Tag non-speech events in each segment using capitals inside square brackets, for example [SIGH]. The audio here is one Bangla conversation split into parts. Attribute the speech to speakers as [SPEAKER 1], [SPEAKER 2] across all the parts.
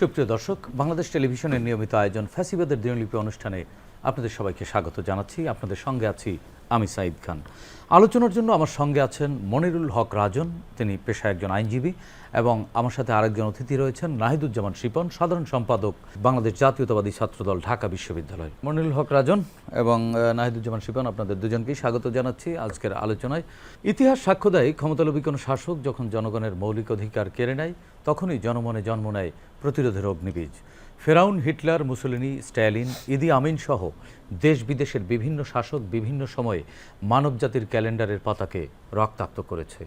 [SPEAKER 1] সুপ্রিয় দর্শক, বাংলাদেশ টেলিভিশনের নিয়মিত আয়োজন ফ্যাসিবাদের দিনলিপি অনুষ্ঠানে আপনাদের সবাইকে স্বাগত জানাচ্ছি। আপনাদের সঙ্গে আছি আমি সাঈদ খান। আলোচনার জন্য আমার সঙ্গে আছেন মনিরুল হক রাজন, তিনি পেশায় একজন আইনজীবী, এবং আমার সাথে আরেকজন অতিথি রয়েছেন, নাহিদুজ্জামান শিপন, সাধারণ সম্পাদক, বাংলাদেশ জাতীয়তাবাদী ছাত্রদল, ঢাকা বিশ্ববিদ্যালয়। মনিরুল হক রাজন এবং নাহিদুজ্জামান শিপন, আপনাদের দুজনকেই স্বাগত জানাচ্ছি আজকের আলোচনায়। ইতিহাস সাক্ষ্য দেয়, ক্ষমতালোভী কোনো শাসক যখন জনগণের মৌলিক অধিকার কেড়ে নেয়, তখনই জনমনে জন্ম নেয় প্রতিরোধের অগ্নিবীজ। ফেরাউন, Hitler, Mussolini, Stalin, Idi Amin সহ দেশ বিদেশের বিভিন্ন শাসক বিভিন্ন সময়ে মানবজাতির ক্যালেন্ডারের পাতাকে রক্তাক্ত করেছে।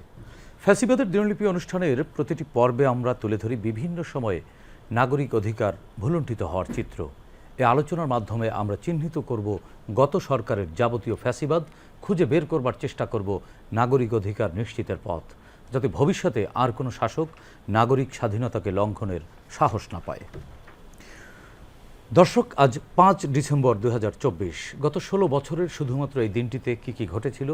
[SPEAKER 1] ফ্যাসিবাদের দিনলিপি অনুষ্ঠানের প্রতিটি পর্বে আমরা তুলে ধরি বিভিন্ন সময়ে নাগরিক অধিকার ভুলুণ্ঠিত হওয়ার চিত্র। এ আলোচনার মাধ্যমে আমরা চিহ্নিত করব গত সরকারের যাবতীয় ফ্যাসিবাদ, খুঁজে বের করবার চেষ্টা করব নাগরিক অধিকার নিশ্চিতের পথ, যাতে ভবিষ্যতে আর কোনো শাসক নাগরিক স্বাধীনতাকে লঙ্ঘনের সাহস না পায়। দর্শক, আজ পাঁচ ডিসেম্বর দুই হাজার চব্বিশ। গত ষোলো বছরের শুধুমাত্র এই দিনটিতে কি কি ঘটেছিল,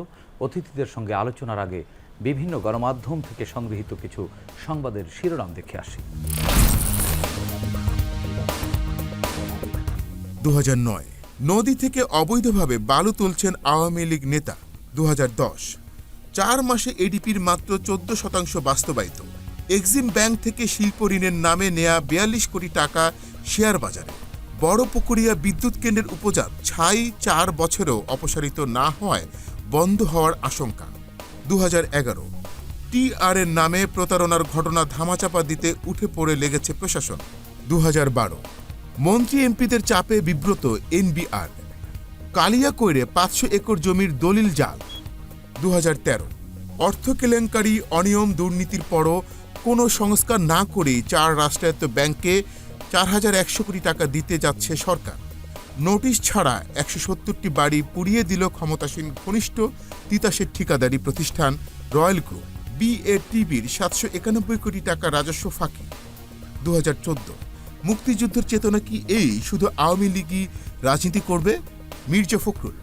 [SPEAKER 1] অতিথিদের সঙ্গে আলোচনার আগে বিভিন্ন গণমাধ্যম থেকে সংগৃহীত কিছু সংবাদের শিরোনাম দেখে আসি।
[SPEAKER 2] দু হাজার নয়, নদী থেকে অবৈধভাবে বালু তুলছেন আওয়ামী লীগ নেতা। দু চার মাসে এডিপির মাত্র চোদ্দ শতাংশ বাস্তবায়িত। এক্সিম ব্যাংক থেকে শিল্প ঋণের নামে নেয়া বিয়াল্লিশ কোটি টাকা শেয়ার বাজারে বড় পুকুরিয়া বিদ্যুৎ কেন্দ্রের উপজাত ছাই চার বছরেও অপসারিত না হওয়ায় বন্ধ হওয়ার আশঙ্কা। দু টিআর এর নামে প্রতারণার ঘটনা ধামাচাপা দিতে উঠে পড়ে লেগেছে প্রশাসন। দুহাজার বারো, মন্ত্রী এমপিদের চাপে বিব্রত এনবিআর কালিয়াকৈরে পাঁচশো একর জমির দলিল জাল। দু তেরো, অর্থ কেলেঙ্কারি, অনিয়ম, দুর্নীতির পরও কোনো সংস্কার না করেই চার রাষ্ট্রায়ত্ত ব্যাংকে চার হাজার একশো কোটি টাকা দিতে যাচ্ছে সরকার। নোটিশ ছাড়া একশো সত্তরটি বাড়ি পুড়িয়ে দিল ক্ষমতাসীন ঘনিষ্ঠ তিতাসের ঠিকাদারি প্রতিষ্ঠান রয়্যাল গ্রুপ, বিএটিভির সাতশো একানব্বই কোটি টাকা রাজস্ব ফাঁকি। দু হাজার চোদ্দ, মুক্তিযুদ্ধের চেতনা কি এই শুধু আওয়ামী লীগই রাজনীতি করবে? মির্জা ফখরুল,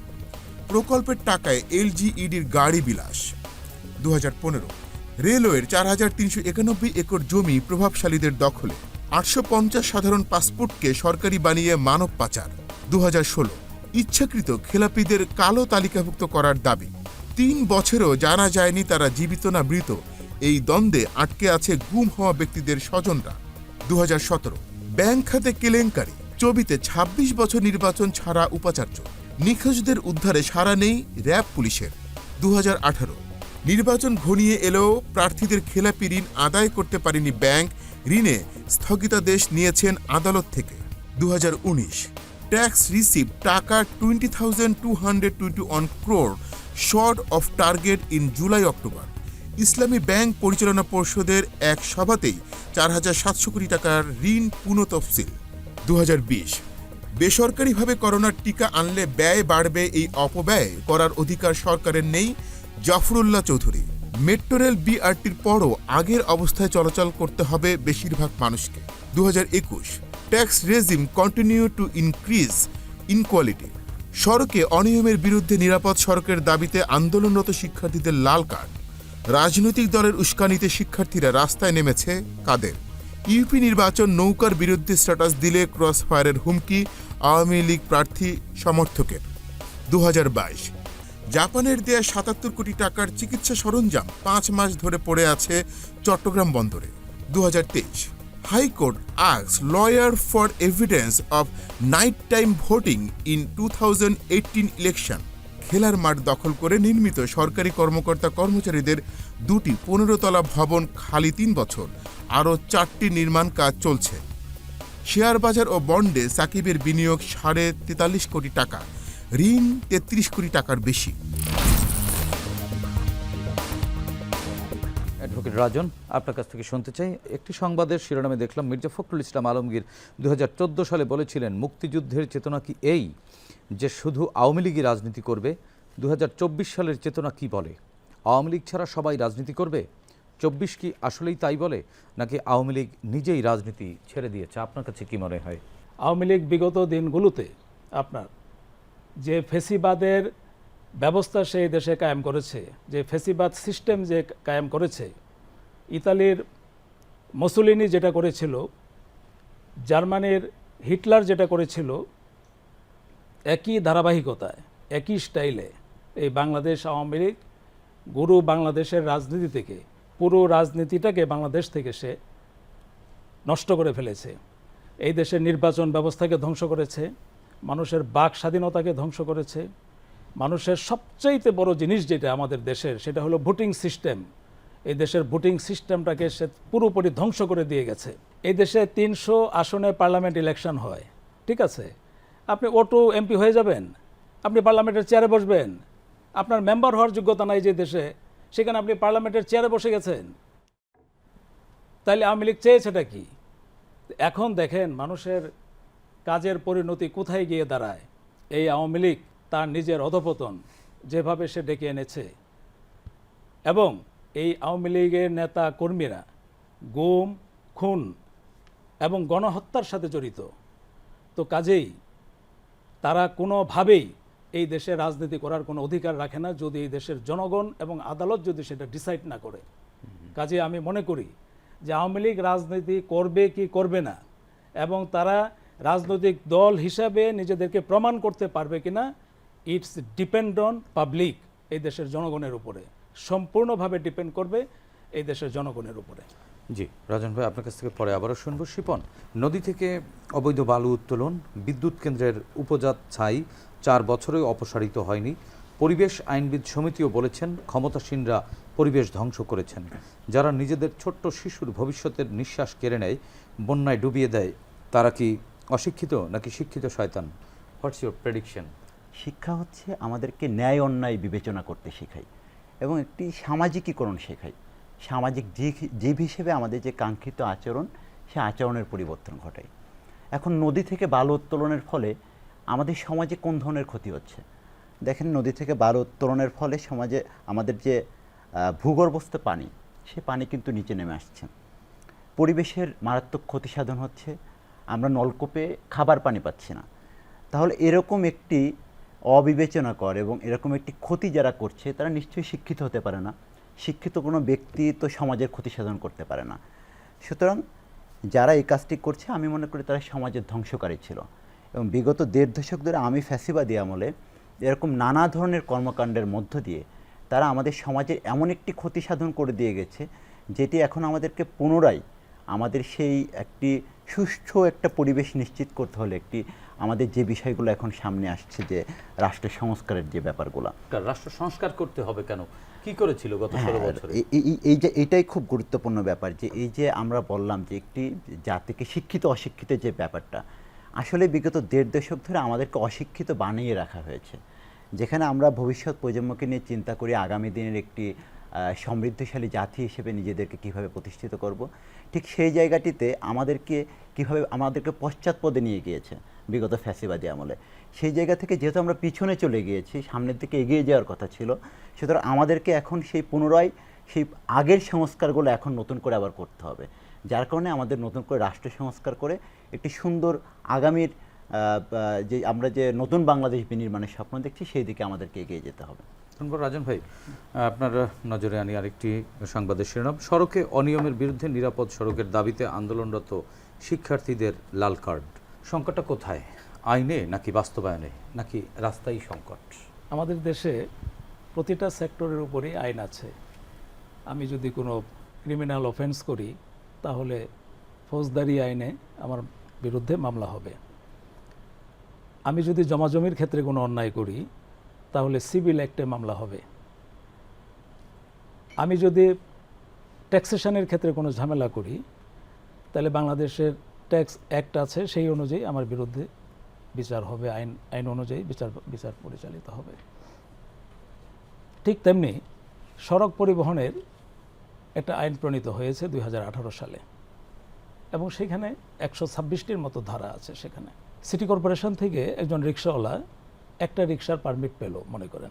[SPEAKER 2] প্রকল্পের টাকায় এলজিইডির গাড়ি বিলাস। দুহাজার পনেরো, রেলওয়ের চার হাজার তিনশো একানব্বই একর জমি প্রভাবশালীদের দখলে। আটশো পঞ্চাশ সাধারণ পাসপোর্টকে সরকারি বানিয়ে মানব পাচার দু ইচ্ছাকৃত খেলাপিদের কালো তালিকাভুক্ত করার দাবি। তিন বছরেও জানা যায়নি তারা জীবিত না মৃত। এই দ্বন্দ্বে আটকে আছে গুম হওয়া ব্যক্তিদের স্বজনরা। দু ব্যাংক খাতে কেলেঙ্কারি। চবিতে ২৬ বছর নির্বাচন ছাড়া উপাচার্য। নিখোঁজদের উদ্ধারে সারা নেই র্যাব পুলিশের। দু হাজার আঠারো, নির্বাচন ঘনিয়ে এলেও প্রার্থীদের খেলাপি ঋণ আদায় করতে পারেনি ব্যাংক ঋণে স্থগিতাদেশ নিয়েছেন আদালত থেকে। দু হাজার উনিশ, ট্যাক্স রিসিভ টাকা twenty thousand two hundred crore short of target in July October Islami bank পরিচালনা পর্ষদের এক সভাতেই চার হাজার সাতশো কোটি টাকার ঋণ পুনঃতফসিল। দু হাজার বিশ, বেসরকারিভাবে করোনার টিকা আনলে ব্যয় বাড়বে এই অপব্যয় করার অধিকার সরকারের নেই জাফরুল্লাহ চৌধুরী। মেট্রো রেল বিআরটির পরও আগের অবস্থায় চলাচল করতে হবে বেশিরভাগ মানুষকে। দু হাজার একুশ, tax regime continue to increase inequality সড়কে অনিয়মের বিরুদ্ধে নিরাপদ সড়কের দাবিতে আন্দোলনরত শিক্ষার্থীদের লাল কার্ড। রাজনৈতিক দলের উস্কানিতে শিক্ষার্থীরা রাস্তায় নেমেছে কাদের। ইউপি নির্বাচন নৌকার বিরুদ্ধে স্ট্যাটাস দিলে ক্রস ফায়ারের হুমকি আওয়ামী লীগ প্রার্থী সমর্থকের। দু হাজার বাইশ জাপানের দেয়া সাতাত্তর কোটি টাকার চিকিৎসা সরঞ্জাম পাঁচ মাস ধরে পড়ে আছে চট্টগ্রাম বন্দরে। দু হাজার তেইশ, high court asks lawyer for evidence of night time voting in two election খেলার মাঠ দখল করে নির্মিত সরকারি কর্মকর্তা কর্মচারীদের দুটি পনেরো তলা ভবন খালি তিন বছর। আরও চারটি নির্মাণ কাজ চলছে। শেয়ার বাজার ও বন্ডে সাকিবের বিনিয়োগ সাড়ে তেতাল্লিশ কোটি টাকা। ঋণ তেত্রিশ কোটি টাকার বেশি।
[SPEAKER 1] অ্যাডভোকেট রাজন আপনার কাছ থেকে শুনতে চাই। একটি সংবাদের শিরোনামে দেখলাম মির্জা ফখরুল ইসলাম আলমগীর দু হাজার চোদ্দ সালে বলেছিলেন মুক্তিযুদ্ধের চেতনা কি এই যে শুধু আওয়ামী লীগই রাজনীতি করবে? দু হাজার চব্বিশ সালের চেতনা কি বলে? আওয়ামী লীগ ছাড়া সবাই রাজনীতি করবে? চব্বিশ কি আসলেই তাই বলে? নাকি আওয়ামী লীগ নিজেই রাজনীতি ছেড়ে দিয়েছে? আপনার কাছে কি মনে হয়?
[SPEAKER 3] আওয়ামী লীগ বিগত দিনগুলোতে আপনার যে ফেসিবাদের ব্যবস্থা সেই দেশে কায়েম করেছে, যে ফেসিবাদ সিস্টেম যে কায়েম করেছে, ইতালির মুসোলিনি যেটা করেছিল, জার্মানির হিটলার যেটা করেছিল, একই ধারাবাহিকতায়, একই স্টাইলে এই বাংলাদেশ আওয়ামী লীগ গুরু বাংলাদেশের রাজনীতি থেকে, পুরো রাজনীতিটাকে বাংলাদেশ থেকে সে নষ্ট করে ফেলেছে। এই দেশের নির্বাচন ব্যবস্থাকে ধ্বংস করেছে। মানুষের বাক স্বাধীনতাকে ধ্বংস করেছে। মানুষের সবচাইতে বড় জিনিস যেটা আমাদের দেশের, সেটা হলো ভোটিং সিস্টেম। এই দেশের ভোটিং সিস্টেমটাকে সে পুরোপুরি ধ্বংস করে দিয়ে গেছে। এই দেশে তিনশো আসনে পার্লামেন্ট ইলেকশন হয়, ঠিক আছে? আপনি ওটু এমপি হয়ে যাবেন, আপনি পার্লামেন্টের চেয়ারে বসবেন। আপনার মেম্বার হওয়ার যোগ্যতা নাই যে দেশে, সেখানে আপনি পার্লামেন্টের চেয়ারে বসে গেছেন। তাইলে আওয়ামী লীগ চেয়েছেটা কি? এখন দেখেন মানুষের কাজের পরিণতি কোথায় গিয়ে দাঁড়ায়? এই আওয়ামী লীগ তার নিজের অধপতন যেভাবে সে ডেকে এনেছে। এবং এই আওয়ামী লীগের নেতা কর্মীরা গুম, খুন এবং গণহত্যার সাথে জড়িত। তো কাজেই তারা কোনোভাবেই এই দেশে রাজনীতি করার কোনো অধিকার রাখে না যদি এই দেশের জনগণ এবং আদালত যদি সেটা ডিসাইড না করে। কাজে আমি মনে করি যে আওয়ামী লীগ রাজনীতি করবে কি করবে না এবং তারা রাজনৈতিক দল হিসাবে নিজেদেরকে প্রমাণ করতে পারবে কিনা ইটস ডিপেন্ড অন পাবলিক এই দেশের জনগণের উপরে। সম্পূর্ণভাবে ডিপেন্ড করবে এই দেশের জনগণের উপরে।
[SPEAKER 1] জি, রাজন ভাই, আপনার কাছ থেকে পরে আবারও শুনব। শিপন, নদী থেকে অবৈধ বালু উত্তোলন, বিদ্যুৎ কেন্দ্রের উপজাত ছাই চার বছরেও অপসারিত হয়নি। পরিবেশ আইনবিদ সমিতিও বলেছেন, ক্ষমতাসীনরা পরিবেশ ধ্বংস করেছেন। যারা নিজেদের ছোট্ট শিশুর ভবিষ্যতের নিঃশ্বাস কেড়ে নেয়, বন্যায় ডুবিয়ে দেয়, তারা কি অশিক্ষিত নাকি শিক্ষিত শয়তান? হোয়াটস ইউর প্রেডিকশন
[SPEAKER 4] শিক্ষা হচ্ছে আমাদেরকে ন্যায় অন্যায় বিবেচনা করতে শেখায় এবং একটি সামাজিকীকরণ শেখায়। সামাজিক জীব- হিসেবে আমাদের যে কাঙ্ক্ষিত আচরণ, সে আচরণের পরিবর্তন ঘটায়। এখন নদী থেকে বালু উত্তোলনের ফলে আমাদের সমাজে কোন ধরনের ক্ষতি হচ্ছে? দেখেন, নদী থেকে বালু উত্তোলনের ফলে সমাজে আমাদের যে ভূগর্ভস্থ পানি, সে পানি কিন্তু নিচে নেমে আসছে। পরিবেশের মারাত্মক ক্ষতি সাধন হচ্ছে আমরা নলকূপে খাবার পানি পাচ্ছি না। তাহলে এরকম একটি অবিবেচনা কর এবং এরকম একটি ক্ষতি যারা করছে, তারা নিশ্চয়ই শিক্ষিত হতে পারে না। শিক্ষিত কোনো ব্যক্তি তো সমাজের ক্ষতি সাধন করতে পারে না। সুতরাং যারা এই কাজটি করছে, আমি মনে করি তারা সমাজের ধ্বংসকারী ছিল। এবং বিগত দেড় দশক ধরে আমি ফ্যাসিবাদী আমলে এরকম নানা ধরনের কর্মকাণ্ডের মধ্য দিয়ে তারা আমাদের সমাজের এমন একটি ক্ষতি সাধন করে দিয়ে গেছে, যেটি এখন আমাদেরকে পুনরায় আমাদের সেই একটি সুষ্ঠু একটা পরিবেশ নিশ্চিত করতে হলে একটি আমাদের যে বিষয়গুলো এখন সামনে আসছে যে রাষ্ট্র সংস্কারের যে ব্যাপারগুলো।
[SPEAKER 1] রাষ্ট্র সংস্কার করতে হবে কেন? কি করেছিল গত ষোলো
[SPEAKER 4] হ্যাঁ,
[SPEAKER 1] বছরে
[SPEAKER 4] এই- যে এটাই খুব গুরুত্বপূর্ণ ব্যাপার যে এই যে আমরা বললাম যে একটি জাতিকে শিক্ষিত অশিক্ষিত যে ব্যাপারটা আসলে বিগত দেড় দশক ধরে আমাদেরকে অশিক্ষিত বানিয়ে রাখা হয়েছে। যেখানে আমরা ভবিষ্যৎ প্রজন্মকে নিয়ে চিন্তা করি আগামী দিনের একটি সমৃদ্ধশালী জাতি হিসেবে নিজেদেরকে কীভাবে প্রতিষ্ঠিত করব, ঠিক সেই জায়গাটিতে আমাদেরকে কীভাবে, আমাদেরকে পশ্চাৎপদে নিয়ে গিয়েছে বিগত ফ্যাসিবাদী আমলে। সেই জায়গা থেকে যেহেতু আমরা পিছনে চলে গিয়েছি, সামনের দিকে এগিয়ে যাওয়ার কথা ছিল, সুতরাং আমাদেরকে এখন সেই পুনরায়, সেই আগের সংস্কারগুলো এখন নতুন করে আবার করতে হবে। যার কারণে আমাদের নতুন করে রাষ্ট্র সংস্কার করে একটি সুন্দর আগামীর যে আমরা যে নতুন বাংলাদেশ বিনির্মাণের স্বপ্ন দেখছি, সেই দিকে আমাদেরকে এগিয়ে যেতে হবে।
[SPEAKER 1] ধন্যবাদ রাজন ভাই। আপনার নজরে আনি আরেকটি সংবাদের শিরোনাম। সড়কে অনিয়মের বিরুদ্ধে নিরাপদ সড়কের দাবিতে আন্দোলনরত শিক্ষার্থীদের লাল কার্ড। সংকটটা কোথায়? আইনে নাকি বাস্তবায়নে? নাকি রাস্তাই সংকট?
[SPEAKER 3] আমাদের দেশে প্রতিটা সেক্টরের উপরেই আইন আছে। আমি যদি কোনো ক্রিমিনাল অফেন্স করি, তাহলে ফৌজদারি আইনে আমার বিরুদ্ধে মামলা হবে। আমি যদি জমাজমির ক্ষেত্রে কোনো অন্যায় করি তাহলে সিভিল অ্যাক্টে মামলা হবে। আমি যদি ট্যাক্সেশনের ক্ষেত্রে কোনো ঝামেলা করি, তাহলে বাংলাদেশের ট্যাক্স অ্যাক্ট আছে, সেই অনুযায়ী আমার বিরুদ্ধে বিচার হবে, আইন আইন অনুযায়ী বিচার বিচার পরিচালিত হবে। ঠিক তেমনি সড়ক পরিবহনের একটা আইন প্রণীত হয়েছে দু হাজার আঠারো সালে এবং সেখানে একশো ছাব্বিশটির মতো ধারা আছে সেখানে। সিটি কর্পোরেশন থেকে একজন রিক্সাওয়ালা একটা রিক্সার পারমিট পেল, মনে করেন।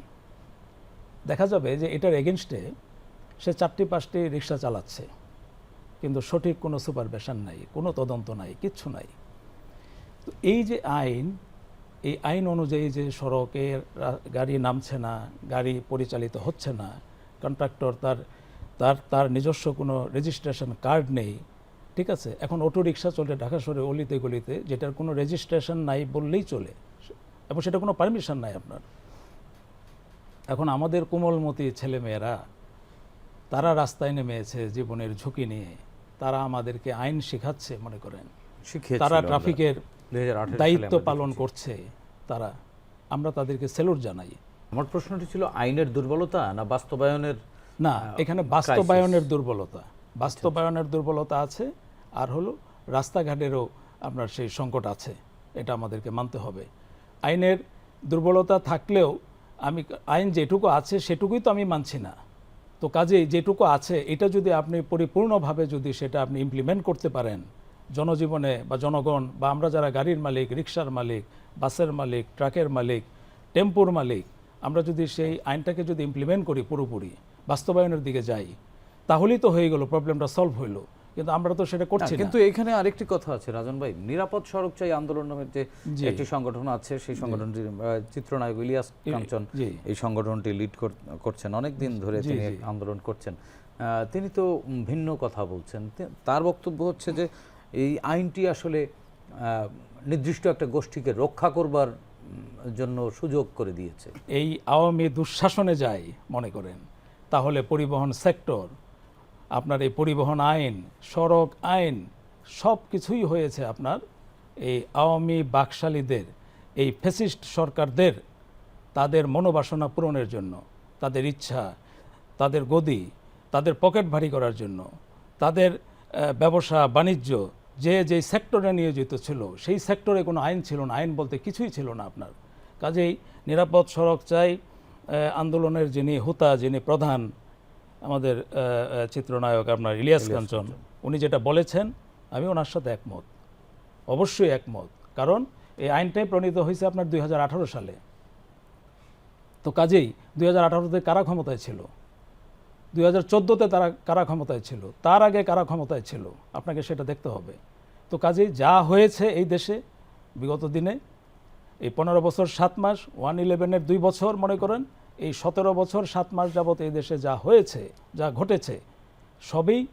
[SPEAKER 3] দেখা যাবে যে এটার এগেনস্টে সে চারটি পাঁচটি রিক্সা চালাচ্ছে, কিন্তু সঠিক কোনো সুপারভিশন নাই, কোনো তদন্ত নাই, কিচ্ছু নাই। তো এই যে আইন, এই আইন অনুযায়ী যে সড়কের রা- গাড়ি নামছে না, গাড়ি পরিচালিত হচ্ছে না কন্ট্রাক্টর তার তার তার নিজস্ব কোনো রেজিস্ট্রেশন কার্ড নেই, ঠিক আছে? এখন অটো রিক্সা চলে ঢাকা শহরে অলিতে গলিতে, যেটার কোনো রেজিস্ট্রেশন নাই বললেই চলে। এবং সেটা কোনো পারমিশন নাই আপনার। এখন আমাদের কোমলমতি ছেলেমেয়েরা তারা রাস্তায় নেমেছে জীবনের ঝুঁকি নিয়ে। তারা আমাদেরকে আইন শেখাচ্ছে মনে করেন। তারা ট্রাফিকের দায়িত্ব পালন করছে তারা। আমরা তাদেরকে সেলুট জানাই।
[SPEAKER 1] আমার প্রশ্নটি ছিল আইনের দুর্বলতা না বাস্তবায়নের
[SPEAKER 3] না এখানে বাস্তবায়নের দুর্বলতা। বাস্তবায়নের দুর্বলতা আছে আর হলো রাস্তাঘাটেরও আপনার সেই সংকট আছে। এটা আমাদেরকে মানতে হবে। আইনের দুর্বলতা থাকলেও আমি আইন যেটুকু আছে সেটুকুই তো আমি মানছি না। তো কাজেই যেটুকু আছে, এটা যদি আপনি পরিপূর্ণভাবে যদি সেটা আপনি ইমপ্লিমেন্ট করতে পারেন, জনজীবনে বা জনগণ বা আমরা যারা গাড়ির মালিক, রিক্সার মালিক, বাসের মালিক, ট্রাকের মালিক, টেম্পুর মালিক, আমরা যদি সেই আইনটাকে যদি ইমপ্লিমেন্ট করি পুরোপুরি, বাস্তবায়নের দিকে যাই, তাহলেই তো হয়ে গেল প্রবলেমটা সলভ হইল। কিন্তু আমরা তো সেটা করছি
[SPEAKER 1] কিন্তু এখানে আরেকটি কথা আছে রাজন ভাই। নিরাপদ সড়ক চাই আন্দোলন নামের যে একটি সংগঠন আছে সেই সংগঠনটির চিত্রনায়ক ইলিয়াস কাঞ্চন এই সংগঠনটি লিড করছেন। অনেক দিন ধরে তিনি আন্দোলন করছেন। তিনি তো ভিন্ন কথা বলছেন। তার বক্তব্য হচ্ছে যে এই আইনটি আসলে আহ, নির্দিষ্ট একটা গোষ্ঠীকে রক্ষা করবার জন্য সুযোগ করে দিয়েছে।
[SPEAKER 3] এই আওয়ামী দুঃশাসনে যায় মনে করেন তাহলে পরিবহন সেক্টর আপনার এই পরিবহন আইন, সড়ক আইন, সব কিছুই হয়েছে আপনার এই আওয়ামী বাকশালীদের, এই ফেসিস্ট সরকারদের, তাদের মনোবাসনা পূরণের জন্য, তাদের ইচ্ছা, তাদের গদি, তাদের পকেট ভারী করার জন্য, তাদের ব্যবসা, বাণিজ্য, যে যে সেক্টরে নিয়োজিত ছিল, সেই সেক্টরে কোনো আইন ছিল না, আইন বলতে কিছুই ছিল না আপনার। কাজেই নিরাপদ সড়ক চাই আন্দোলনের যিনি হুতা, যিনি প্রধান আমাদের চিত্রনায়ক আপনার ইলিয়াস কাঞ্চন উনি যেটা বলেছেন আমি ওনার সাথে একমত। অবশ্যই একমত। কারণ এই আইনটাই প্রণীত হয়েছে আপনার দুই হাজার আঠারো সালে। তো কাজেই দুই হাজার আঠারোতে কারা ক্ষমতায় ছিল? দুই হাজার চোদ্দোতে তারা কারা ক্ষমতায় ছিল? তার আগে কারা ক্ষমতায় ছিল? আপনাকে সেটা দেখতে হবে। তো কাজেই যা হয়েছে এই দেশে বিগত দিনে এই পনেরো বছর সাত মাস ওয়ান ইলেভেনের দুই বছর মনে করেন এই সতেরো বছর সাত মাস যাবত এই দেশে যা হয়েছে যা ঘটেছে সবই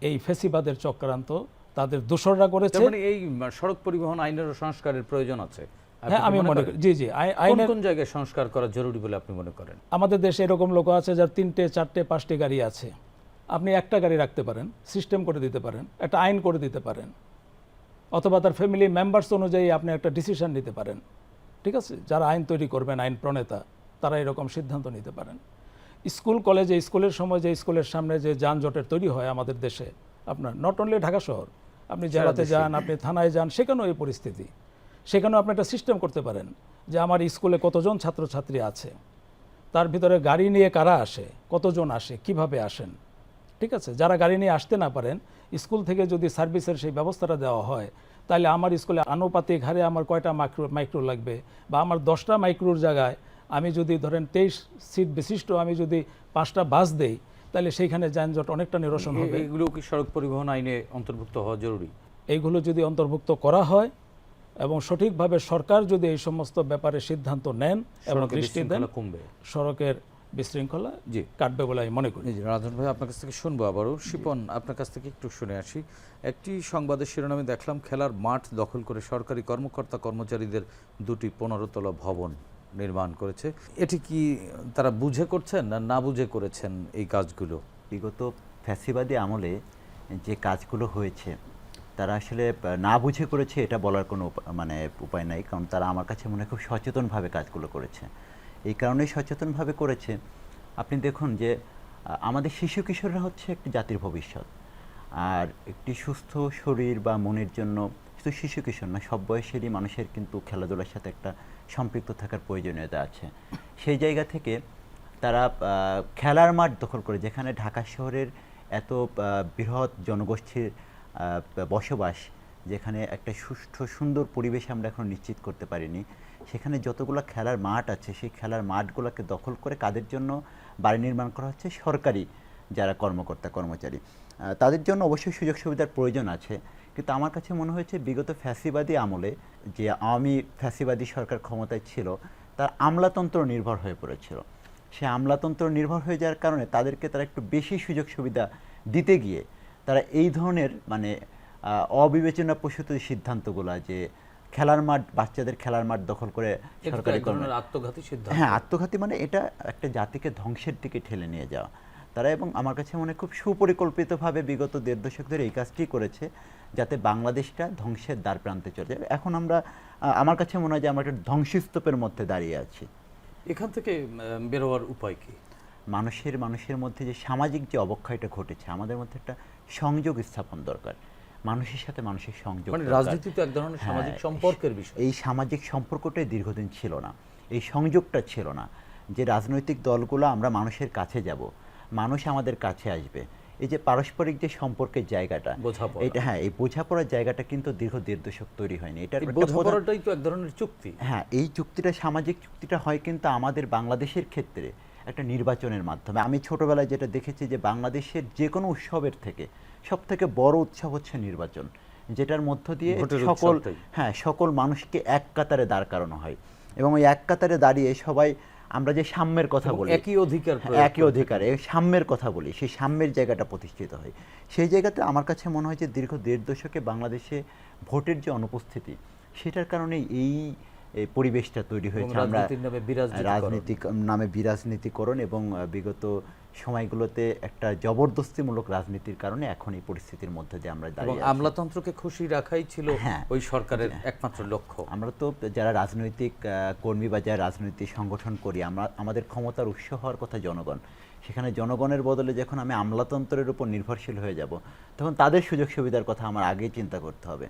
[SPEAKER 3] এই ফেসিবাদের চক্রান্ত তাদের দোসররা করেছে।
[SPEAKER 1] মানে এই সড়ক পরিবহন আইনেরও সংস্কারের প্রয়োজন আছে।
[SPEAKER 3] হ্যাঁ আমি মনে করি জি জি আই-
[SPEAKER 1] কোন
[SPEAKER 3] আইনের
[SPEAKER 1] কোন জায়গায় সংস্কার করা জরুরি বলে আপনি মনে করেন?
[SPEAKER 3] আমাদের দেশে এরকম লোক আছে যার তিনটে চারটে পাঁচটি গাড়ি আছে। আপনি একটা গাড়ি রাখতে পারেন সিস্টেম করে দিতে পারেন একটা আইন করে দিতে পারেন অথবা তার ফ্যামিলি মেম্বার্স অনুযায়ী আপনি একটা ডিসিশন নিতে পারেন। ঠিক আছে? যারা আইন তৈরি করবেন আইন প্রণেতা তারা এরকম সিদ্ধান্ত নিতে পারেন। স্কুল কলেজে স্কুলের সময় যে স্কুলের সামনে যে যানজটের তৈরি হয় আমাদের দেশে আপনার নট অনলি ঢাকা শহর আপনি জেলাতে যান আপনি থানায় যান সেখানেও এই পরিস্থিতি। সেখানেও আপনি একটা সিস্টেম করতে পারেন যে আমার স্কুলে কতজন ছাত্রছাত্রী আছে তার ভিতরে গাড়ি নিয়ে কারা আসে কতজন আসে কীভাবে আসেন ঠিক আছে? যারা গাড়ি নিয়ে আসতে না পারেন স্কুল থেকে যদি সার্ভিসের সেই ব্যবস্থাটা দেওয়া হয় তাহলে আমার স্কুলে আনুপাতিক হারে আমার কয়টা মাইক্রো মাইক্রো লাগবে বা আমার দশটা মাইক্রোর জায়গায় আমি যদি ধরেন তেইশ সিট বিশিষ্ট আমি যদি পাঁচটা বাস দেই তাহলে সেইখানে যানজট অনেকটা নিরসন হবে।
[SPEAKER 1] এগুলো কি সড়ক পরিবহন আইনে অন্তর্ভুক্ত হওয়া জরুরি?
[SPEAKER 3] এইগুলো যদি অন্তর্ভুক্ত করা হয় এবং সঠিকভাবে সরকার যদি এই সমস্ত ব্যাপারে সিদ্ধান্ত নেন এবং দৃষ্টি দেন
[SPEAKER 1] কমবে।
[SPEAKER 3] সড়কের বিশৃঙ্খলা
[SPEAKER 1] জি।
[SPEAKER 3] কাটবে বলে আমি মনে করি।
[SPEAKER 1] জি, জি, রাজন ভাই আপনার কাছ থেকে শুনব আবারও। শিপন আপনার কাছ থেকে একটু শুনে আসি। একটি সংবাদের শিরোনামে দেখলাম খেলার মাঠ দখল করে সরকারি কর্মকর্তা কর্মচারীদের দুটি পনেরোতলা ভবন। নির্মাণ করেছে। এটি কি তারা বুঝে করছেন না না বুঝে করেছেন এই কাজগুলো?
[SPEAKER 4] বিগত ফ্যাসিবাদী আমলে যে কাজগুলো হয়েছে, তারা আসলে না বুঝে করেছে এটা বলার কোনো মানে উপায় নাই। কারণ তারা আমার কাছে মনে খুব সচেতনভাবে কাজগুলো করেছে। এই কারণেই সচেতনভাবে করেছে। আপনি দেখুন যে আমাদের শিশু কিশোররা হচ্ছে একটি জাতির ভবিষ্যৎ। আর একটি সুস্থ শরীর বা মনের জন্য, শুধু শিশু কিশোর না, সব বয়সেরই মানুষের কিন্তু খেলাধুলার সাথে একটা সম্পৃক্ত থাকার প্রয়োজনীয়তা আছে। সেই জায়গা থেকে তারা খেলার মাঠ দখল করে, যেখানে ঢাকা শহরের এত বৃহৎ জনগোষ্ঠীর বসবাস, যেখানে একটা সুষ্ঠু, সুন্দর পরিবেশ আমরা এখন নিশ্চিত করতে পারিনি, সেখানে যতগুলো খেলার মাঠ আছে, সেই খেলার মাঠগুলোকে দখল করে কাদের জন্য বাড়ি নির্মাণ করা হচ্ছে? সরকারি যারা কর্মকর্তা, কর্মচারী। তাদের জন্য অবশ্যই সুযোগ সুবিধার প্রয়োজন আছে। কিন্তু আমার কাছে মনে হয়েছে বিগত ফ্যাসিবাদী আমলে যে আওয়ামী ফ্যাসিবাদী সরকার ক্ষমতায় ছিল তার আমলাতন্ত্র নির্ভর হয়ে পড়েছিল। সে আমলাতন্ত্র নির্ভর হয়ে যাওয়ার কারণে তাদেরকে তারা একটু বেশি সুযোগ সুবিধা দিতে গিয়ে তারা এই ধরনের মানে অবিবেচনা প্রসূত সিদ্ধান্তগুলো যে খেলার মাঠ বাচ্চাদের খেলার মাঠ দখল করে সরকারি
[SPEAKER 1] আত্মঘাতী সিদ্ধান্ত?
[SPEAKER 4] হ্যাঁ আত্মঘাতী মানে এটা একটা জাতিকে ধ্বংসের দিকে ঠেলে নিয়ে যাওয়া। তারা এবং আমার কাছে মনে হয় খুব সুপরিকল্পিতভাবে বিগত দেড় দশক ধরে এই কাজটি করেছে। যাতে বাংলাদেশটা ধ্বংসের দ্বার প্রান্তে চলে যায়। এখন আমরা আমার কাছে মনে হয় যে আমরা একটা ধ্বংসস্তূপের মধ্যে দাঁড়িয়ে আছি।
[SPEAKER 1] এখান থেকে বেরোয়ার উপায় কি?
[SPEAKER 4] মানুষের মানুষের মধ্যে যে সামাজিক যে অবক্ষয়টা ঘটেছে আমাদের মধ্যে একটা সংযোগ স্থাপন দরকার। মানুষের সাথে মানুষের সংযোগ
[SPEAKER 1] মানে রাজনীতি তো এক ধরনের
[SPEAKER 4] হ্যাঁ,
[SPEAKER 1] সামাজিক সম্পর্কের বিষয়।
[SPEAKER 4] এই সামাজিক সম্পর্কটাই দীর্ঘদিন ছিল না। এই সংযোগটা ছিল না। যে রাজনৈতিক দলগুলো আমরা মানুষের কাছে যাব মানুষ আমাদের কাছে আসবে এই যে পারস্পরিক যে সম্পর্কের জায়গাটা এটা হ্যাঁ এই বোঝাপড়ার জায়গাটা কিন্তু দীর্ঘ দেড় দশক তৈরি হয়নি। এটা
[SPEAKER 1] বোঝাপড়াটাই তো এক ধরনের চুক্তি।
[SPEAKER 4] হ্যাঁ এই চুক্তিটা সামাজিক চুক্তিটা হয় কিন্তু আমাদের বাংলাদেশের ক্ষেত্রে একটা নির্বাচনের মাধ্যমে। আমি ছোটবেলায় যেটা দেখেছি যে বাংলাদেশের যে কোনো উৎসবের থেকে সব থেকে বড় উৎসব হচ্ছে নির্বাচন যেটার মধ্য দিয়ে সকল হ্যাঁ সকল মানুষকে এক কাতারে দাঁড় করানো হয়। এবং ওই এক কাতারে দাঁড়িয়ে সবাই আমরা যে সাম্যের কথা বলি
[SPEAKER 1] একই অধিকার
[SPEAKER 4] একই অধিকার সাম্যের কথা বলি সেই সাম্যের জায়গাটা প্রতিষ্ঠিত হয়। সেই জায়গাতে আমার কাছে মনে হয় যে দীর্ঘ দেড় দশকে বাংলাদেশে ভোটের যে অনুপস্থিতি সেটার কারণে এই এই পরিবেশটা তৈরি হয়েছে আমরা। রাজনীতিক নামে বিরাজনীতিকরণ এবং বিগত সময়গুলোতে একটা জবরদস্তিমূলক রাজনীতির কারণে এখন এই পরিস্থিতির মধ্যে দিয়ে আমরা দাঁড়িয়ে আছি।
[SPEAKER 1] আমলাতন্ত্রকে খুশি রাখাই ছিল
[SPEAKER 4] হ্যাঁ।
[SPEAKER 1] ওই সরকারের একমাত্র লক্ষ্য
[SPEAKER 4] আমরা তো যারা রাজনৈতিক কর্মী বা যারা রাজনৈতিক সংগঠন করি আমরা আমাদের ক্ষমতার উৎস হওয়ার কথা জনগণ সেখানে জনগণের বদলে যখন আমি আমলাতন্ত্রের উপর নির্ভরশীল হয়ে যাব তখন তাদের সুযোগ সুবিধার কথা আমার আগেই চিন্তা করতে হবে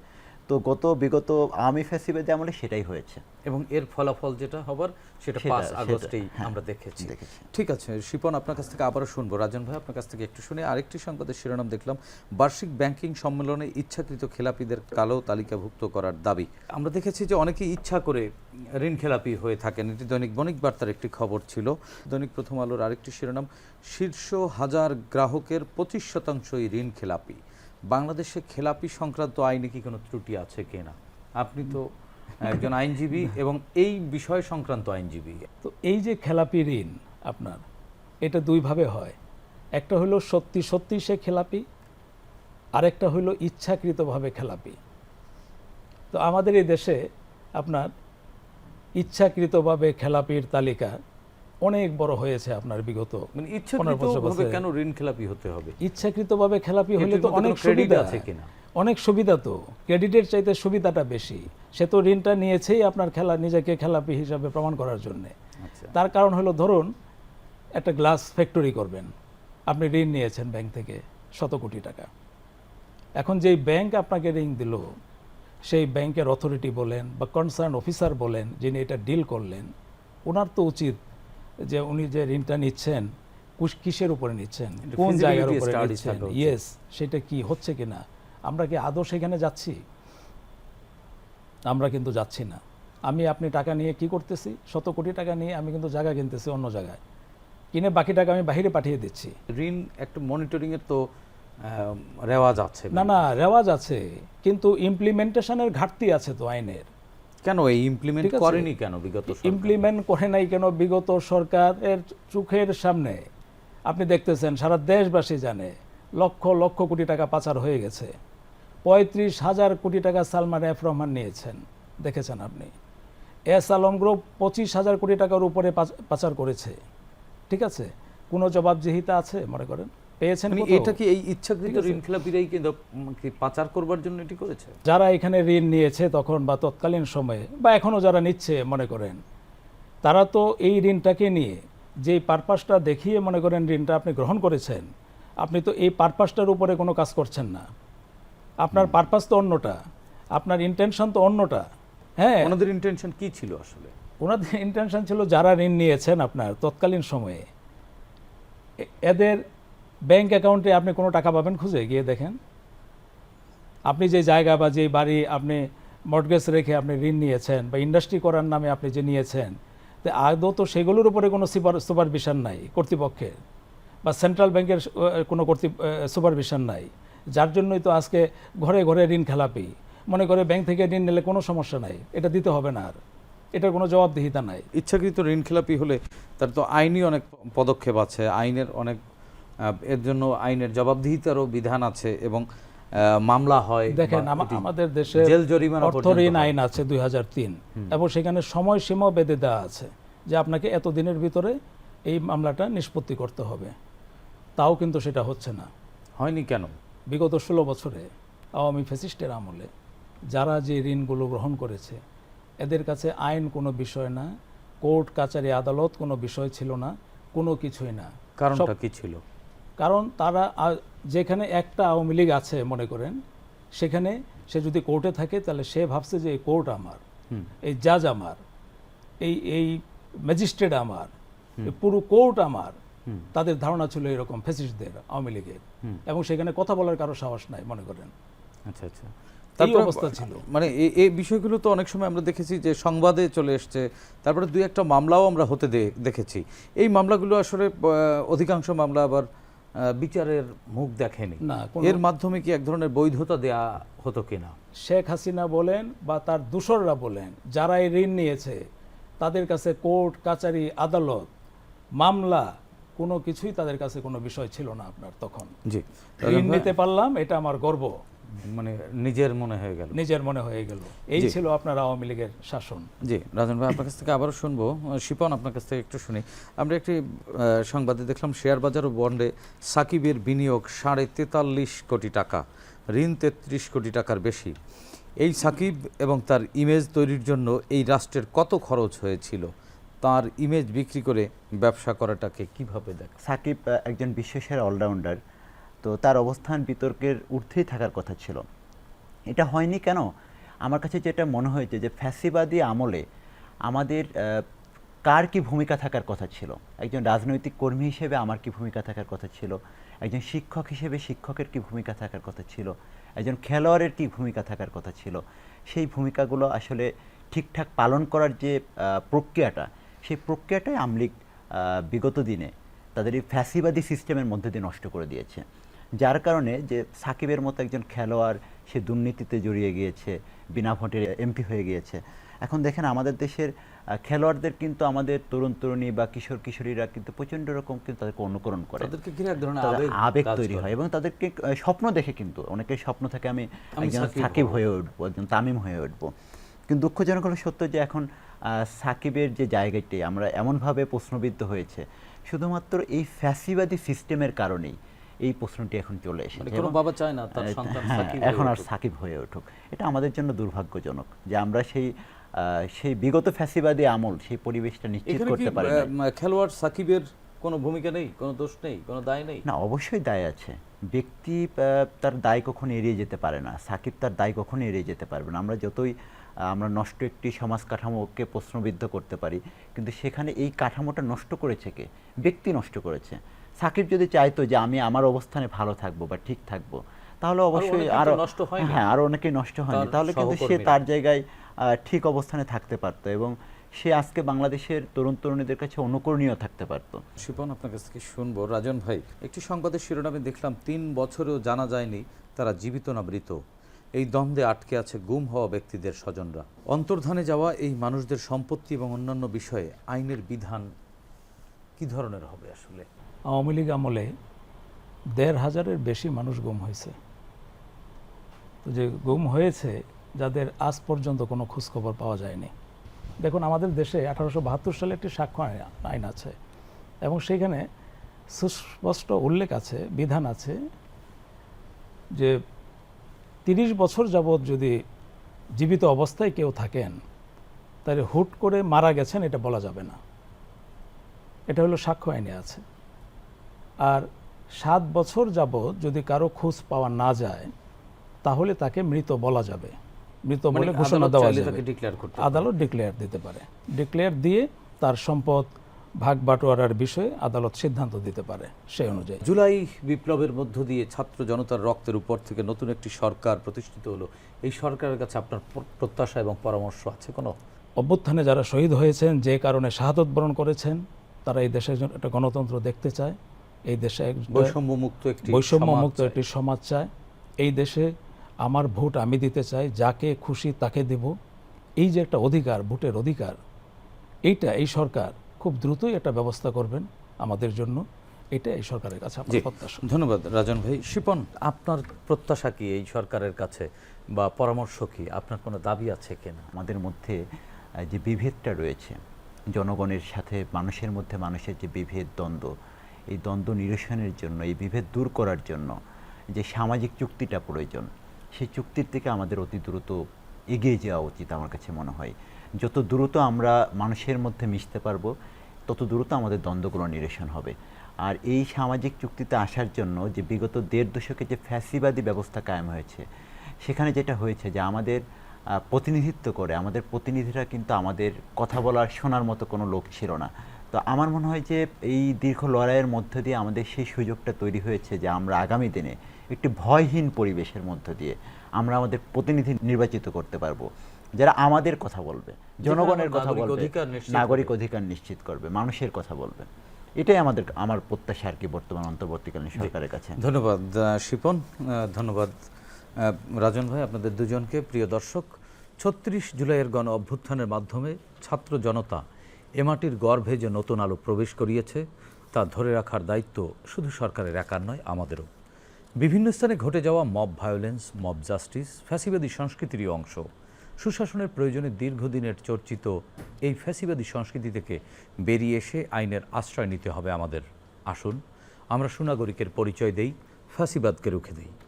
[SPEAKER 4] তো গত বিগত আওয়ামী ফ্যাসিবাদে আমলে সেটাই হয়েছে।
[SPEAKER 1] এবং এর ফলাফল যেটা হবার সেটা পাঁচ আগস্টেই
[SPEAKER 4] হ্যাঁ,
[SPEAKER 1] আমরা দেখেছি।
[SPEAKER 4] দেখেছি।
[SPEAKER 1] ঠিক আছে শিপন আপনার কাছ থেকে আবারও শুনব। রাজন ভাই আপনার কাছ থেকে একটু শুনে আরেকটি সংবাদের শিরোনাম দেখলাম। বার্ষিক ব্যাংকিং সম্মেলনে ইচ্ছাকৃত খেলাপিদের কালো তালিকাভুক্ত করার দাবি। আমরা দেখেছি যে অনেকে ইচ্ছা করে ঋণ খেলাপি হয়ে থাকেন। এটি দৈনিক বণিক বার্তার একটি খবর ছিল। দৈনিক প্রথম আলোর আরেকটি শিরোনাম শীর্ষ হাজার গ্রাহকের পঁচিশ শতাংশই ঋণ খেলাপি। বাংলাদেশে খেলাপি সংক্রান্ত আইনে কি কোনো ত্রুটি আছে কিনা আপনি তো একজন আইনজীবী [LAUGHS] এবং এই বিষয় সংক্রান্ত আইনজীবী।
[SPEAKER 3] তো এই যে খেলাপি ঋণ আপনার এটা দুইভাবে হয়। একটা হলো সত্যি সত্যি সে খেলাপি আরেকটা হলো ইচ্ছাকৃতভাবে খেলাপি। তো আমাদের এই দেশে আপনার ইচ্ছাকৃতভাবে খেলাপির তালিকা অনেক বড় হয়েছে আপনার বিগত
[SPEAKER 1] মানে ইচ্ছাকৃতভাবে কেন ঋণ খেলাপি হতে হবে?
[SPEAKER 3] ইচ্ছাকৃতভাবে খেলাপি হলে তো অনেক সুবিধা।
[SPEAKER 1] আছে কিনা?
[SPEAKER 3] অনেক সুবিধা তো। ক্রেডিটের চাইতে সুবিধাটা বেশি। সে তো ঋণটা নিয়েছেই আপনার খেলা নিজেকে খেলাপি হিসাবে প্রমাণ করার জন্য।
[SPEAKER 1] আচ্ছা।
[SPEAKER 3] তার কারণ হলো ধরুন একটা গ্লাস ফ্যাক্টরি করবেন। আপনি ঋণ নিয়েছেন ব্যাংক থেকে শত কোটি টাকা। এখন যেই ব্যাংক আপনাকে ঋণ দিল সেই ব্যাংকের অথরিটি বলেন বা কনসার্ন অফিসার বলেন যিনি এটা ডিল করলেন ওনার তো উচিত যে উনি যে ঋণটা নিচ্ছেন কিসের উপরে নিচ্ছেন? কোন জায়গার উপরে নিচ্ছেন? ইয়েস সেটা কি হচ্ছে কিনা আমরা কি আদৌ সেখানে যাচ্ছি? আমরা কিন্তু যাচ্ছি না। আমি আপনি টাকা নিয়ে কি করতেছি? শত কোটি টাকা নিয়ে আমি কিন্তু জায়গা কিনতেছি অন্য জায়গায়। কিনে বাকি টাকা আমি বাইরে পাঠিয়ে দিচ্ছি।
[SPEAKER 1] ঋণ একটা মনিটরিং এর তো রেওয়াজ আছে।
[SPEAKER 3] না না রেওয়াজ আছে। কিন্তু ইমপ্লিমেন্টেশনের ঘাটতি আছে তো আইনের।
[SPEAKER 1] কেন এই ইমপ্লিমেন্ট করেনি কেন বিগত সরকার?
[SPEAKER 3] ইমপ্লিমেন্ট করে নাই কেন বিগত সরকারের চোখের সামনে আপনি দেখতেছেন সারা দেশবাসী জানে লক্ষ লক্ষ কোটি টাকা পাচার হয়ে গেছে। পঁয়ত্রিশ হাজার কোটি টাকা সালমান এফ রহমান নিয়েছেন দেখেছেন আপনি। এস আলম গ্রুপ পঁচিশ হাজার কোটি টাকার উপরে পাচ- পাচার করেছে। ঠিক আছে? কোনো জবাবদিহিতা আছে মনে করেন? পেয়েছেন
[SPEAKER 1] মানে এটা কি এই ইচ্ছাকৃত
[SPEAKER 3] ঠিক আছে।
[SPEAKER 1] ঋণ খেলাপিরাই কিন্তু কি পাচার করবার জন্য এটি করেছে?
[SPEAKER 3] যারা এখানে ঋণ নিয়েছে তখন বা তৎকালীন সময়ে বা এখনও যারা নিচ্ছে মনে করেন তারা তো এই ঋণটাকে নিয়ে যে পারপাসটা দেখিয়ে মনে করেন ঋণটা আপনি গ্রহণ করেছেন আপনি তো এই পারপাসটার উপরে কোনো কাজ করছেন না। আপনার পারপাস তো অন্যটা আপনার ইন্টেনশন তো অন্যটা হ্যাঁ?
[SPEAKER 1] ওনাদের ইন্টেনশন কি ছিল আসলে?
[SPEAKER 3] ওনাদের ইন্টেনশন ছিল যারা ঋণ নিয়েছেন আপনার তৎকালীন সময়ে এদের ব্যাংক অ্যাকাউন্টে আপনি কোনো টাকা পাবেন, খুঁজে গিয়ে দেখেন। আপনি যে জায়গা বা যে বাড়ি আপনি মর্টগেজ রেখে আপনি ঋণ নিয়েছেন বা ইন্ডাস্ট্রি করার নামে আপনি যে নিয়েছেন, তো আদৌ তো সেগুলোর উপরে কোনো সুপার সুপারভিশন নাই কর্তৃপক্ষের বা সেন্ট্রাল ব্যাংকের কোনো কর্তৃ সুপারভিশন নাই। যার জন্যই তো আজকে ঘরে ঘরে ঋণ খেলাপি। মনে করে ব্যাংক থেকে ঋণ নিলে কোনো সমস্যা নাই, এটা দিতে হবে না আর। এটার কোনো জবাবদিহিতা নাই।
[SPEAKER 1] ইচ্ছাকৃত ঋণ খেলাপি হলে তার তো আইনি অনেক পদক্ষেপ আছে, আইনের অনেক এর জন্য আইনের জবাবদিহিতারও বিধান আছে এবং মামলা হয়
[SPEAKER 3] দেখেন আমাদের দেশে
[SPEAKER 1] জেল জরিমানা
[SPEAKER 3] অর্থ ঋণ আইন আছে দুই হাজার তিন। এবং সেখানে সময়সীমাও বেঁধে দেওয়া আছে যে আপনাকে এত দিনের ভিতরে এই মামলাটা নিষ্পত্তি করতে হবে। তাও কিন্তু সেটা হচ্ছে না।
[SPEAKER 1] হয়নি কেন?
[SPEAKER 3] বিগত ষোলো বছরে আওয়ামী ফ্যাসিস্টের আমলে যারা যে ঋণগুলো গ্রহণ করেছে এদের কাছে আইন কোনো বিষয় না কোর্ট কাচারি আদালত কোনো বিষয় ছিল না কোনো কিছুই না।
[SPEAKER 1] কারণটা কি ছিল?
[SPEAKER 3] কারণ তারা যেখানে একটা আওয়ামী লীগ আছে মনে করেন সেখানে সে যদি কোর্টে থাকে তাহলে সে ভাবছে যে এই কোর্ট আমার এই জাজ আমার এই এই ম্যাজিস্ট্রেট আমার পুরো কোর্ট আমার। তাদের ধারণা ছিল এরকম ফ্যাসিস্টদের আওয়ামী লীগের। এবং সেখানে কথা বলার কারও সাহস নাই মনে করেন।
[SPEAKER 1] আচ্ছা আচ্ছা।
[SPEAKER 3] অবস্থা ছিল।
[SPEAKER 1] মানে এই- বিষয়গুলো তো অনেক সময় আমরা দেখেছি যে সংবাদে চলে এসছে তারপরে দুই একটা মামলাও আমরা হতে দেখেছি। এই মামলাগুলো আসলে অধিকাংশ মামলা আবার বিচারের মুখ দেখেনি।
[SPEAKER 3] না,
[SPEAKER 1] এর মাধ্যমে কি এক ধরনের বৈধতা দেয়া হতো কিনা?
[SPEAKER 3] শেখ হাসিনা বলেন বা তার দূষররা বলেন যারা এই ঋণ নিয়েছে তাদের কাছে কোর্ট কাচারি আদালত মামলা কোনো কিছুই তাদের কাছে কোনো বিষয় ছিল না আপনার তখন।
[SPEAKER 1] জি।
[SPEAKER 3] ঋণ নিতে পারলাম এটা আমার গর্ব।
[SPEAKER 1] মানে নিজের মনে হয়ে গেল।
[SPEAKER 3] নিজের মনে হয়ে গেল। এই। ছিল আপনার আওয়ামী লীগের শাসন।
[SPEAKER 1] জি রাজন ভাই আপনার কাছ থেকে আবারও শুনব। শিপন আপনার কাছ থেকে একটু শুনি। আমরা একটি সংবাদে দেখলাম শেয়ার বাজার ও বন্ডে সাকিবের বিনিয়োগ সাড়ে তেতাল্লিশ কোটি টাকা ঋণ তেত্রিশ কোটি টাকার বেশি। এই সাকিব এবং তার ইমেজ তৈরির জন্য এই রাষ্ট্রের কত খরচ হয়েছিল? তার ইমেজ বিক্রি করে ব্যবসা করাটাকে কীভাবে দেখ
[SPEAKER 4] সাকিব একজন বিশ্বসেরা অলরাউন্ডার। তো তার অবস্থান বিতর্কের ঊর্ধ্বেই থাকার কথা ছিল। এটা হয়নি কেন? আমার কাছে যেটা মনে হয়েছে যে ফ্যাসিবাদী আমলে আমাদের কার কি ভূমিকা থাকার কথা ছিল? একজন রাজনৈতিক কর্মী হিসেবে আমার কি ভূমিকা থাকার কথা ছিল? একজন শিক্ষক হিসেবে শিক্ষকের কি ভূমিকা থাকার কথা ছিল? একজন খেলোয়াড়ের কি ভূমিকা থাকার কথা ছিল? সেই ভূমিকাগুলো আসলে ঠিকঠাক পালন করার যে প্রক্রিয়াটা সেই প্রক্রিয়াটাই আমলিগ আহ, বিগত দিনে তাদের এই ফ্যাসিবাদী সিস্টেমের মধ্যে দিয়ে নষ্ট করে দিয়েছে। যার কারণে যে সাকিবের মতো একজন খেলোয়াড় সে দুর্নীতিতে জড়িয়ে গিয়েছে বিনা ভোটে এমপি হয়ে গিয়েছে। এখন দেখেন আমাদের দেশের খেলোয়াড়দের কিন্তু আমাদের তরুণ তরুণী বা কিশোর কিশোরীরা কিন্তু প্রচণ্ড রকম কিন্তু তাদেরকে অনুকরণ করে।
[SPEAKER 1] তাদেরকে ঘিরে এক ধরনের আবেগ
[SPEAKER 4] তৈরি হয় এবং তাদেরকে স্বপ্ন দেখে কিন্তু অনেকের স্বপ্ন থাকে আমি একজন
[SPEAKER 1] সাকিব
[SPEAKER 4] হয়ে উঠবো একজন তামিম হয়ে উঠবো। কিন্তু দুঃখজনক হলো সত্য যে এখন সাকিবের যে জায়গাটি আমরা এমনভাবে প্রশ্নবিদ্ধ হয়েছে শুধুমাত্র এই ফ্যাসিবাদী সিস্টেমের কারণেই। এই প্রশ্নটি এখন চলে এসেছে
[SPEAKER 1] মানে কোনো বাবা চায় না তার সন্তান
[SPEAKER 4] হ্যাঁ,
[SPEAKER 1] সাকিব হয়ে
[SPEAKER 4] এখন আর সাকিব হয়ে উঠুক। এটা আমাদের জন্য দুর্ভাগ্যজনক যে আমরা সেই সেই বিগত ফ্যাসিবাদী আমল সেই পরিবেশটা নিশ্চিত করতে পারি
[SPEAKER 1] খেলোয়াড় সাকিবের কোনো ভূমিকা নেই কোনো দোষ নেই কোনো দায় নেই?
[SPEAKER 4] না অবশ্যই দায় আছে। ব্যক্তি তার দায় কখনো এড়িয়ে যেতে পারে না। সাকিব তার দায় কখনো এড়িয়ে যেতে পারবে না। আমরা যতই আমরা নষ্ট একটি সমাজ কাঠামোকে প্রশ্নবিদ্ধ করতে পারি কিন্তু সেখানে এই কাঠামোটা নষ্ট করেছে কে? ব্যক্তি নষ্ট করেছে। সাকিব যদি চাইতো যে আমি আমার অবস্থানে ভালো থাকব বা ঠিক থাকব তাহলে অবশ্যই আরও
[SPEAKER 1] নষ্ট হয়
[SPEAKER 4] হ্যাঁ আরও অনেকেই নষ্ট হয়নি। তাহলে কিন্তু সে তার জায়গায় ঠিক অবস্থানে থাকতে পারতো এবং সে আজকে বাংলাদেশের তরুণ তরুণীদের কাছে অনুকরণীয় থাকতে পারতো।
[SPEAKER 1] শিপন আপনার কাছ থেকে শুনব। রাজন ভাই একটি সংবাদের শিরোনামে দেখলাম তিন বছরেও জানা যায়নি তারা জীবিত না মৃত। এই দ্বন্দ্বে আটকে আছে গুম হওয়া ব্যক্তিদের স্বজনরা। অন্তর্ধানে যাওয়া এই মানুষদের সম্পত্তি এবং অন্যান্য বিষয়ে আইনের বিধান কি ধরনের হবে আসলে?
[SPEAKER 3] আওয়ামী লীগ আমলে দেড় হাজারের বেশি মানুষ গুম হয়েছে। তো যে গুম হয়েছে, যাদের আজ পর্যন্ত কোনো খোঁজখবর পাওয়া যায়নি। দেখুন, আমাদের দেশে আঠারোশো বাহাত্তর সালে একটি সাক্ষ্য আইন- আছে এবং সেখানে সুস্পষ্ট উল্লেখ আছে, বিধান আছে যে তিরিশ বছর যাবৎ যদি জীবিত অবস্থায় কেউ থাকেন, তাহলে হুট করে মারা গেছেন এটা বলা যাবে না। এটা হলো সাক্ষ্য আইনে আছে। আর সাত বছর যাবৎ যদি কারও খোঁজ পাওয়া না যায় তাহলে তাকে মৃত বলা যাবে। মৃত
[SPEAKER 1] মানে
[SPEAKER 3] বলে ঘোষণা
[SPEAKER 1] আদালত
[SPEAKER 3] দেওয়া যাবে। আদালত ডিক্লেয়ার দিতে পারে। ডিক্লেয়ার দিয়ে তার সম্পদ ভাগ বাটোয়ারার বিষয়ে আদালত সিদ্ধান্ত দিতে পারে সেই অনুযায়ী।
[SPEAKER 1] জুলাই বিপ্লবের মধ্য দিয়ে ছাত্র জনতার রক্তের উপর থেকে নতুন একটি সরকার প্রতিষ্ঠিত হলো। এই সরকারের কাছে আপনার প্রত্যাশা এবং পরামর্শ আছে কোনো?
[SPEAKER 3] অভ্যুত্থানে যারা শহীদ হয়েছেন যে কারণে শাহাদত বরণ করেছেন তারা এই দেশের জন্য একটা গণতন্ত্র দেখতে চায়। এই দেশে
[SPEAKER 1] বৈষম্য মুক্ত একটি
[SPEAKER 3] বৈষম্য মুক্ত একটি সমাজ চায় এই দেশে আমার ভোট আমি দিতে চাই যাকে খুশি তাকে দেব। এই যে একটা অধিকার ভোটের অধিকার এইটা এই সরকার খুব দ্রুতই একটা ব্যবস্থা করবেন আমাদের জন্য। এটা এই সরকারের কাছে আমার প্রত্যাশা।
[SPEAKER 1] ধন্যবাদ রাজন ভাই। শিপন আপনার প্রত্যাশা কি এই সরকারের কাছে? বা পরামর্শ কি? আপনার কোনো দাবি আছে কিনা?
[SPEAKER 4] আমাদের মধ্যে যে বিভেদটা রয়েছে জনগণের সাথে মানুষের মধ্যে মানুষের যে বিভেদ দ্বন্দ্ব এই দ্বন্দ্ব নিরসনের জন্য, এই বিভেদ দূর করার জন্য যে সামাজিক চুক্তিটা প্রয়োজন, সেই চুক্তির থেকে আমাদের অতি দ্রুত এগিয়ে যাওয়া উচিত আমার কাছে মনে হয়। যত দ্রুত আমরা মানুষের মধ্যে মিশতে পারব, তত দ্রুত আমাদের দ্বন্দ্বগুলো নিরসন হবে। আর এই সামাজিক চুক্তিতে আসার জন্য যে বিগত দেড় দশকে যে ফ্যাসিবাদী ব্যবস্থা কায়েম হয়েছে, সেখানে যেটা হয়েছে যে আমাদের প্রতিনিধিত্ব করে, আমাদের প্রতিনিধিরা কিন্তু আমাদের কথা বলার শোনার মতো কোনো লোক ছিল না। তো আমার মনে হয় যে এই দীর্ঘ লড়াইয়ের মধ্য দিয়ে আমাদের সেই সুযোগটা তৈরি হয়েছে যে আমরা আগামী দিনে একটি ভয়হীন পরিবেশের মধ্য দিয়ে আমরা আমাদের প্রতিনিধি নির্বাচিত করতে পারব। যারা আমাদের কথা বলবে জনগণের কথা বলবে নাগরিক অধিকার নিশ্চিত করবে মানুষের কথা বলবে। এটাই আমাদের আমার প্রত্যাশা আর কি বর্তমান অন্তর্বর্তীকালীন সরকারের কাছে।
[SPEAKER 1] ধন্যবাদ শিপন ধন্যবাদ রাজন ভাই আপনাদের দুজনকে। প্রিয় দর্শক ছত্রিশ জুলাইয়ের গণ অভ্যুত্থানের মাধ্যমে ছাত্র জনতা এ মাটির গর্ভে যে নতুন আলো প্রবেশ করিয়েছে, তা ধরে রাখার দায়িত্ব শুধু সরকারের একার নয়, আমাদেরও। বিভিন্ন স্থানে ঘটে যাওয়া মব ভায়োলেন্স, মব জাস্টিস, ফ্যাসিবাদী সংস্কৃতিরই অংশ। সুশাসনের প্রয়োজনে দীর্ঘদিনের চর্চিত এই ফ্যাসিবাদী সংস্কৃতি থেকে বেরিয়ে এসে আইনের আশ্রয় নিতে হবে আমাদের। আসুন, আমরা সুনাগরিকের পরিচয় দেই, ফ্যাসিবাদকে রুখে দেই।